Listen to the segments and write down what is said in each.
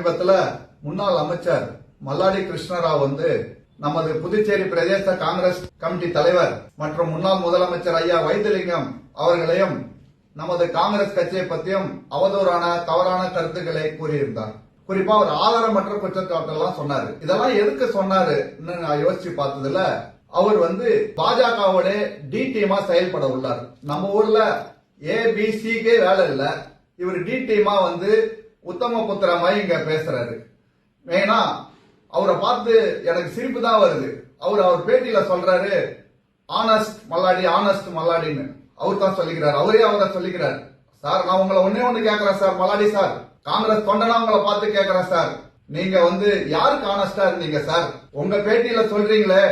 சமீபத்துல முன்னாள் அமைச்சர் மல்லாடி கிருஷ்ணராவ் வந்து நமது புதுச்சேரி பிரதேச காங்கிரஸ் கமிட்டி தலைவர் மற்றும் முன்னாள் முதலமைச்சர் ஐயா வைத்திலிங்கம் அவர்களையும் நமது காங்கிரஸ் கட்சியை பற்றியும் அவதூறான தவறான கருத்துக்களை கூறியிருந்தார். குறிப்பா அவர் ஆதாரமற்ற குற்றச்சாட்டெல்லாம் சொன்னாரு. இதெல்லாம் எதுக்கு சொன்னாருன்னு நான் யோசிச்சு பார்த்ததுல அவர் வந்து பாஜகவோட டி டீமா செயல்பட உள்ளார். நம்ம ஊர்ல ஏபிசிக்கே வேலை இல்லை. இவர் டி டீமா வந்து உத்தம புத்திரமாய் இங்க பேசுறாரு. மெயினா அவரை பார்த்து எனக்கு சிரிப்பு தான் வருது. அவர் அவர் பேட்டியில சொல்றாரு ஆனஸ்ட் மல்லாடி ஆனஸ்ட் மல்லாடின்னு. அவர் தான் சொல்லிக்கிறார். அவரே அவரை சொல்லிக்கிறார். சார் நான் உங்களை ஒன்னே ஒண்ணு கேக்குறேன் சார். மல்லாடி சார் காங்கிரஸ் தொண்டனா உங்களை பார்த்து கேக்குறேன் சார். நீங்க வந்து யாருக்கு ஆனஸ்டா இருந்தீங்க சார்? உங்க பேட்டியில சொல்றீங்களே.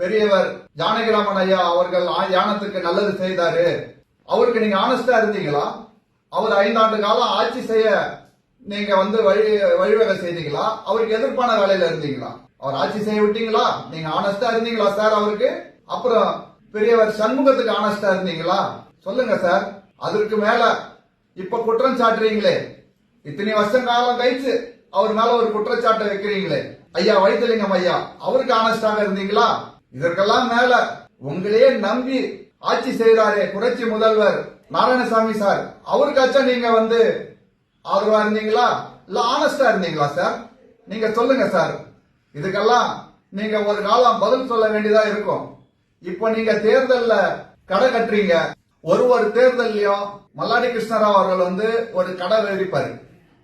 பெரியவர் ஜானகிராமன் ஐயா அவர்கள் யானத்துக்கு நல்லது செய்தாரு. அவருக்கு நீங்க ஆனஸ்டா இருந்தீங்களா? அவர் ஐந்தாண்டு காலம் ஆட்சி செய்ய நீங்க வந்து வழி வழிவகை செய்தீங்களா? அவருக்கு எதிர்ப்பான வேலையில இருந்தீங்களா? அவர் ஆட்சி செய்ய விட்டீங்களா? நீங்க ஆனஸ்டா இருந்தீங்களா சார் அவருக்கு? அப்புறம் பெரியவர் சண்முகத்துக்கு ஆனஸ்டா இருந்தீங்களா? சொல்லுங்க சார் அதற்கு மேல இப்ப குற்றம் சாட்டுறீங்களே. இத்தனை வருஷம் காலம் கழிச்சு அவர் மேல ஒரு குற்றச்சாட்டை வைக்கிறீங்களே. ஐயா வைத்தலிங்கம் ஐயா அவருக்கு ஆனஸ்டாக இருந்தீங்களா? இதற்கெல்லாம் மேல உங்களையே நம்பி ஆட்சி செய்கிறாரே புரட்சி முதல்வர் நாராயணசாமி சார். அவருக்காச்சும் நீங்க வந்து ஆதரவா இருந்தீங்களா? இல்ல ஆனஸ்டா இருந்தீங்களா சார் நீங்க சொல்லுங்க சார் இதுக்கெல்லாம் நீங்க ஒரு காலம் பதில் சொல்ல வேண்டியதா இருக்கும். இப்போ நீங்க தேர்தல்ல கடை கட்டுறீங்க. ஒரு ஒரு தேர்தல்லையும் மல்லாடி கிருஷ்ணராவ் அவர்கள் வந்து ஒரு கடை விதிப்பாரு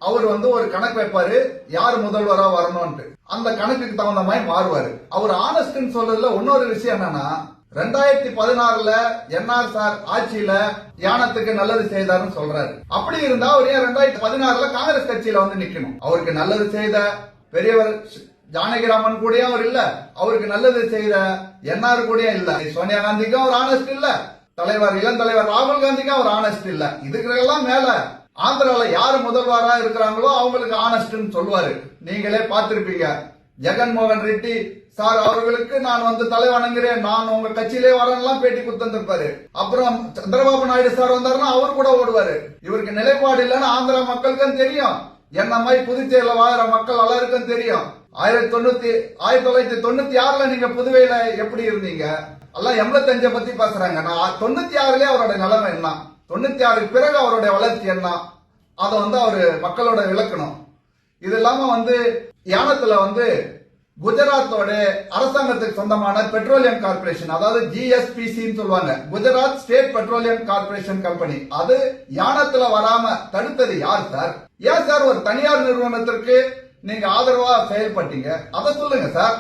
அவர் வந்து ஒரு கணக்கு வைப்பாரு யார் முதல்வரா வரணும்ட்டு அந்த கணக்குக்கு தகுந்த மாதிரி மாறுவாரு. அவர் ஆனஸ்ட்னு சொல்றதுல இன்னொரு விஷயம் என்னன்னா ரெண்டாயிரத்தி பதினாறுல என்ஆர் சார் ஆட்சியில யானத்துக்கு நல்லது செய்தாருன்னு சொல்றாரு. அப்படி இருந்தா அவர் ஏன் ரெண்டாயிரத்தி பதினாறுல காங்கிரஸ் கட்சியில வந்து நிக்கணும்? அவருக்கு நல்லது செய்த பெரியவர் ஜானகிராமன் கூட அவர் இல்ல. அவருக்கு நல்லது செய்த என்ஆர் கூட இல்ல. சோனியா காந்திக்கும் அவர் ஆனஸ்ட் இல்ல. தலைவர் இளம் தலைவர் ராகுல் காந்திக்கும் அவர் ஆனஸ்ட் இல்ல. இதுக்கெல்லாம் மேல ஆந்திரால யாரு முதல்வரா இருக்கிறாங்களோ அவங்களுக்கு ஆனஸ்ட்னு சொல்லுவாரு. நீங்களே பார்த்திருப்பீங்க. ஜெகன்மோகன் ரெட்டி சார் அவர்களுக்கு நான் வந்து தலை வணங்குறேன். நான் உங்க கட்சியிலே வரேன்லாம் பேட்டி கொடுத்திருப்பாரு அப்புறம் சந்திரபாபு நாயுடு சார் வந்தாருன்னா அவர் கூட ஓடுவாரு. இவருக்கு நிலைப்பாடு இல்லைன்னு ஆந்திரா மக்களுக்கும் தெரியும். என்ன மாதிரி புதுச்சேரியில வாழ்ற மக்கள் எல்லாருக்கும் தெரியும். ஆயிரத்தி தொண்ணூத்தி ஆயிரத்தி தொள்ளாயிரத்தி தொண்ணூத்தி ஆறுல நீங்க புதுவையில எப்படி இருந்தீங்க? எல்லாம் எண்பத்தஞ்ச பத்தி பேசுறாங்க. நான் தொண்ணூத்தி ஆறுலயே அவரோட நிலைமை என்ன? தொண்ணூத்தி ஆறுக்கு பிறகு அவருடைய வளர்ச்சி என்ன? அதை வந்து அவரு மக்களோட விளக்கணும். இது இல்லாம வந்து யானத்துல வந்து குஜராத்தோட அரசாங்கத்துக்கு சொந்தமான பெட்ரோலியம் கார்பரேஷன் அதாவது ஜிஎஸ்பிசின்னு சொல்லுவாங்க. Gujarat state petroleum corporation company. அது யானத்துல வராம தடுத்தது யார் சார்? ஏன் சார் ஒரு தனியார் நிறுவனத்திற்கு நீங்க ஆதரவா செயல்பட்டீங்க? அதை சொல்லுங்க சார்.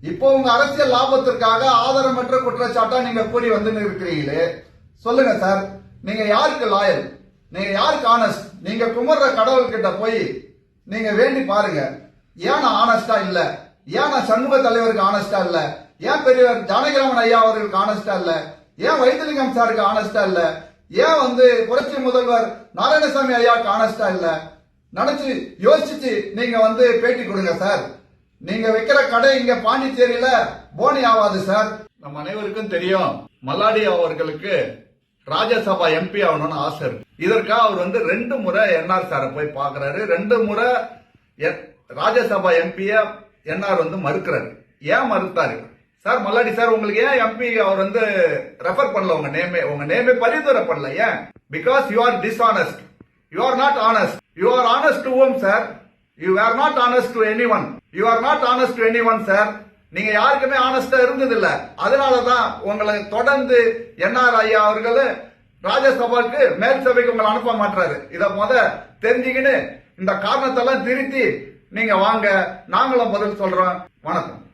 இப்போ உங்க அரசியல் லாபத்திற்காக ஆதாரமற்ற குற்றச்சாட்டா நீங்க கூறி வந்து இருக்கிறீங்களே சொல்லுங்க சார். நீங்க யாருக்கு லாயல் நீங்க யாருக்கு ஆனஸ்ட் நீங்க குமர்ற கடவுள்கிட்ட போய் நீங்க வேண்டி பாருங்க. ஏன் நான் ஆனஸ்டா இல்ல? ஏன் நான் சண்முக தலைவருக்கு ஆனஸ்டா இல்ல? ஏன் பெரியவர் ஜானகிராமன் ஐயா அவர்களுக்கு ஆனஸ்டா இல்ல? ஏன் வைத்திலிங்கம் சாருக்கு ஆனஸ்டா இல்ல? ஏன் வந்து புரட்சி முதல்வர் நாராயணசாமி ஐயாவுக்கு ஆனஸ்டா இல்ல? நினைச்சு யோசிச்சு நீங்க வந்து பேட்டி கொடுங்க சார் நீங்க வைக்கிற கடை இங்க பாண்டிச்சேரியில போனி ஆவாது சார் நம்ம அனைவருக்கும் தெரியும் மல்லாடி அவர்களுக்கு ராஜ்யசபா எம்பி ஆகணும்னு ஆசை இருக்கு. இதற்காக அவர் வந்து ரெண்டு முறை என்ஆர் சாரை போய் பாக்குறாரு ரெண்டு முறை ராஜ்யசபா எம்பிய என்ஆர் வந்து மறுக்கிறாரு. ஏன் மறுத்தாரு? சார் மல்லாடி சார் உங்களுக்கு ஏன் எம்பி அவர் வந்து ரெஃபர் பண்ணல? உங்க நேமே உங்க நேமே பரிந்துரை பண்ணல ஏன்? Because you are dishonest you are not honest you are honest to home sir you are not honest to anyone you are not honest to anyone sir நீங்க யாருக்குமே ஆனஸ்டா இருந்தது இல்ல அதனாலதான் உங்களை தொடர்ந்து என்ஆர் ஐயா அவர்கள் ராஜ்யசபாவுக்கு மேல் சபைக்கு உங்களை அனுப்ப மாட்டாரு இத முத தெரிஞ்சுக்கின்னு இந்த காரணத்தெல்லாம் திருத்தி நீங்க வாங்க நாங்களும் பதில் சொல்றோம். வணக்கம்.